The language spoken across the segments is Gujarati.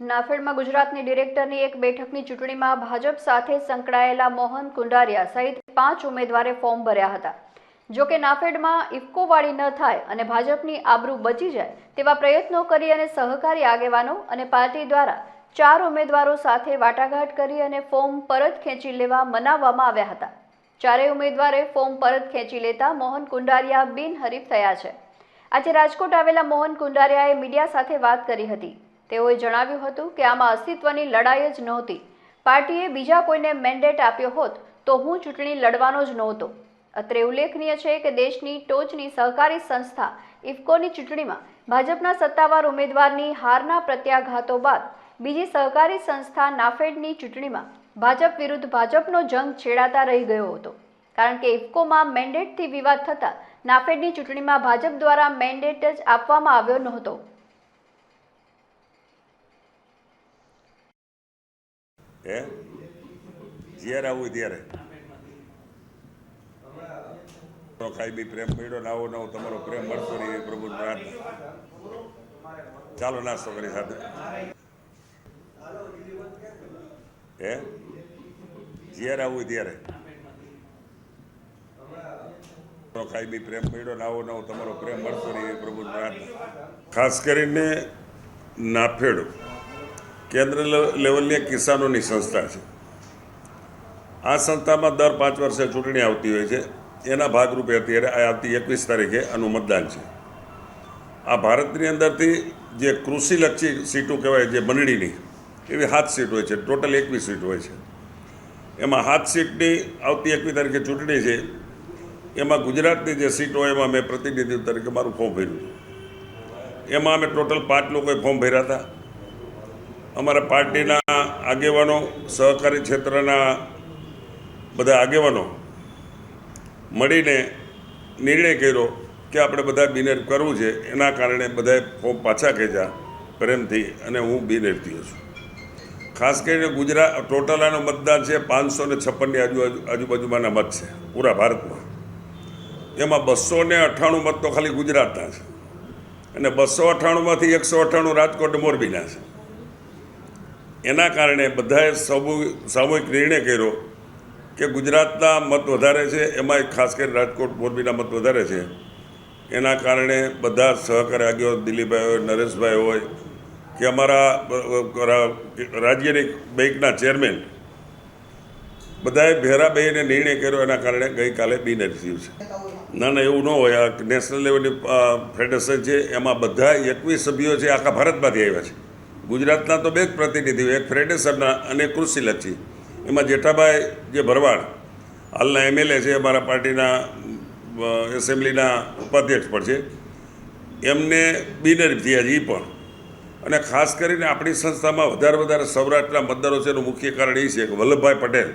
નાફેડમાં ગુજરાતની ડિરેક્ટરની એક બેઠકની ચૂંટણીમાં ભાજપ સાથે સંકળાયેલા મોહન કુંડારિયા સહિત પાંચ ઉમેદવારે ફોર્મ ભર્યા હતા. જો કે નાફેડમાં ઇફકોવાળી ન થાય અને ભાજપની આબરૂ બચી જાય તેવા પ્રયત્નો કરી અને સહકારી આગેવાનો અને પાર્ટી દ્વારા ચાર ઉમેદવારો સાથે વાટાઘાટ કરી અને ફોર્મ પરત ખેંચી લેવા મનાવવામાં આવ્યા હતા. ચારેય ઉમેદવારે ફોર્મ પરત ખેંચી લેતા મોહન કુંડારિયા બિનહરીફ થયા છે. આજે રાજકોટ આવેલા મોહન કુંડારિયાએ મીડિયા સાથે વાત કરી હતી. તેઓએ જણાવ્યું હતું કે આમાં અસ્તિત્વની લડાઈ જ નહોતી. પાર્ટીએ બીજા કોઈને મેન્ડેટ આપ્યો હોત તો હું ચૂંટણી લડવાનો જ નહોતો. અત્રે ઉલ્લેખનીય છે કે દેશની ટોચની સહકારી સંસ્થા ઇફકોની ચૂંટણીમાં ભાજપના સત્તાવાર ઉમેદવારની હારના પ્રત્યાઘાતો બાદ બીજી સહકારી સંસ્થા નાફેડની ચૂંટણીમાં ભાજપ વિરુદ્ધ ભાજપનો જંગ છેડાતા રહી ગયો હતો. કારણ કે ઇફકોમાં મેન્ડેટથી વિવાદ થતાં નાફેડની ચૂંટણીમાં ભાજપ દ્વારા મેન્ડેટ જ આપવામાં આવ્યો નહોતો. હે? જ્યારે આવું ત્યારે. તમારો બી પ્રેમ મળ્યો ને આવો નવો તમારો પ્રેમ મળતો રહે પ્રભુ પ્રાર્થના ચાલો નાસ્તો કરી સાથે. હે? જ્યારે આવું ત્યારે. તમારો બી પ્રેમ મળ્યો ને આવો નવો તમારો પ્રેમ મળતો રહે પ્રભુ પ્રાર્થના ખાસ કરીને નાફેડો. કેન્દ્ર લેવલની એક કિસાનોની સંસ્થા છે. આ સંસ્થામાં દર પાંચ વર્ષે ચૂંટણી આવતી હોય છે. એના ભાગરૂપે અત્યારે આવતી એકવીસ તારીખે આનું મતદાન છે. આ ભારતની અંદરથી જે કૃષિલક્ષી સીટો કહેવાય જે મંડળીની, એવી સાત સીટ હોય છે, ટોટલ એકવીસ સીટ હોય છે. એમાં સાત સીટની આવતી એકવીસ તારીખે ચૂંટણી છે. એમાં ગુજરાતની જે સીટ હોય એમાં મેં પ્રતિનિધિ તરીકે મારું ફોર્મ ભર્યું. એમાં અમે ટોટલ પાંચ લોકોએ ફોર્મ ભર્યા હતા. અમારા પાર્ટીના આગેવાનો, સહકારી ક્ષેત્રના બધા આગેવાનો મળીને નિર્ણય કર્યો કે આપણે બધા બિનેર કરવું છે. એના કારણે બધાએ ફોર્મ પાછા ખેંચ્યા પ્રેમથી અને હું બિનેર થયો છું. ખાસ કરીને ગુજરાત, ટોટલ આનું મતદાન છે પાંચસો ને છપ્પનની આજુબાજુ આજુબાજુમાંના મત છે, પૂરા ભારતમાં. એમાં બસો ને અઠ્ઠાણું મત તો ખાલી ગુજરાતના છે. અને બસો અઠ્ઠાણુંમાંથી એકસો અઠ્ઠાણું રાજકોટ મોરબીના છે. એના કારણે બધાએ સામૂહિક નિર્ણય કર્યો કે ગુજરાતના મત વધારે છે એમાં ખાસ કરીને રાજકોટ મોરબીના મત વધારે છે. એના કારણે બધા સહકારી આગેવાનો દિલીપભાઈ હોય, નરેશભાઈ હોય, કે અમારા રાજ્યની બેંકના ચેરમેન, બધાએ ભેરા બેહીને નિર્ણય કર્યો, એના કારણે ગઈકાલે બિનહરીફ છે. ના ના, એવું ન હોય. આ નેશનલ લેવલની ફેડરેશન છે, એમાં બધા એકવીસ સભ્યો છે, આખા ભારતમાંથી આવ્યા છે. ગુજરાતના તો બે જ પ્રતિનિધિઓ, એક ફેડરેશનના અને કૃષિલક્ષી એમાં જેઠાભાઈ જે ભરવાડ, હાલના એમએલએ છે, અમારા પાર્ટીના એસેમ્બલીના ઉપાધ્યક્ષ પણ છે. એમને બિનહરીફ થયા છે એ પણ. અને ખાસ કરીને આપણી સંસ્થામાં વધારે વધારે સૌરાષ્ટ્રના મતદારો છે એનું મુખ્ય કારણ એ છે કે વલ્લભભાઈ પટેલ.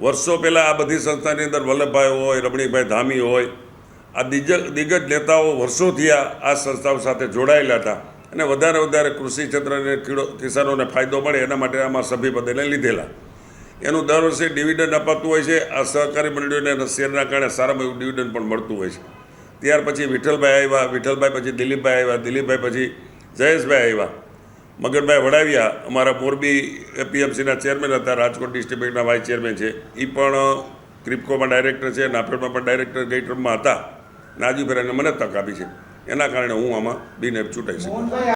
વર્ષો પહેલાં આ બધી સંસ્થાની અંદર વલ્લભભાઈ હોય, રમણીકભાઈ ધામી હોય. આ દિગ્જ, દિગ્ગજ નેતાઓ વર્ષોથી થયા આ સંસ્થાઓ સાથે જોડાયેલા હતા. અને વધારે વધારે કૃષિ ક્ષેત્રને કિસાનોને ફાયદો મળે એના માટે આમાં સભ્યપદેને લીધેલા. એનું દર વર્ષે ડિવિડન્ડ અપાતું હોય છે. આ સહકારી મંડળીઓને શેરના કારણે સારામાં એવું ડિવિડન્ડ પણ મળતું હોય છે. ત્યાર પછી વિઠ્ઠલભાઈ આવ્યા, વિઠ્ઠલભાઈ પછી દિલીપભાઈ આવ્યા, દિલીપભાઈ પછી જયેશભાઈ આવ્યા, મગનભાઈ વડાવ્યા. અમારા મોરબી એપીએમસીના ચેરમેન હતા, રાજકોટ ડિસ્ટ્રિક્ટ બેંકના વાઇસ ચેરમેન છે. એ પણ ક્રિપકોમાં ડાયરેક્ટર છે નાફેડમાં પણ ડાયરેક્ટર ગઈ ટર્મમાં હતા. નાજી ફેરાને મને તક આપી છે. એના કારણે હું આમાં બિનએફ ચૂંટાઈ શકું.